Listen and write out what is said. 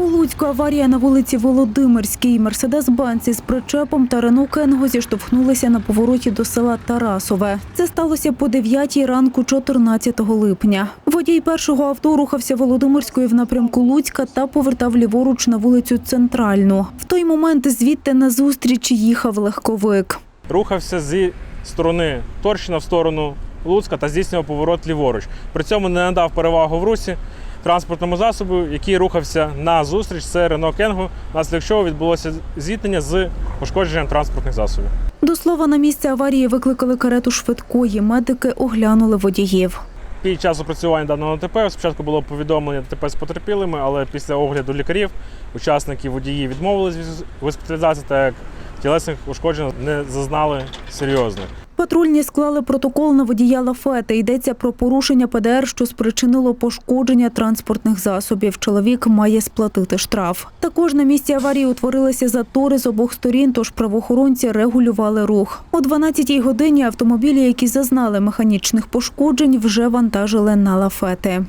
У Луцьку аварія на вулиці Володимирській. Мерседес-Бенц із причепом та Рено Кенго зіштовхнулися на повороті до села Тарасове. Це сталося по 9 ранку 14 липня. Водій першого авто рухався Володимирською в напрямку Луцька та повертав ліворуч на вулицю Центральну. В той момент звідти назустріч їхав легковик. рухався зі сторони Торщина в сторону Луцька та здійснював поворот ліворуч. При цьому не надав перевагу в русі транспортному засобу, який рухався на зустріч. Це Рено Кенго, внаслідок чого відбулося зіткнення з пошкодженням транспортних засобів. До слова, на місце аварії викликали карету швидкої. Медики оглянули водіїв. Під час опрацювання даного ДТП спочатку було повідомлення ДТП з потерпілими, але після огляду лікарів учасники водії відмовились від госпіталізації, так як тілесних ушкоджень не зазнали серйозних. Патрульні склали протокол на водія Лафети. Йдеться про порушення ПДР, що спричинило пошкодження транспортних засобів. Чоловік має сплатити штраф. Також на місці аварії утворилися затори з обох сторін, тож правоохоронці регулювали рух. О 12-й годині автомобілі, які зазнали механічних пошкоджень, вже вантажили на лафети.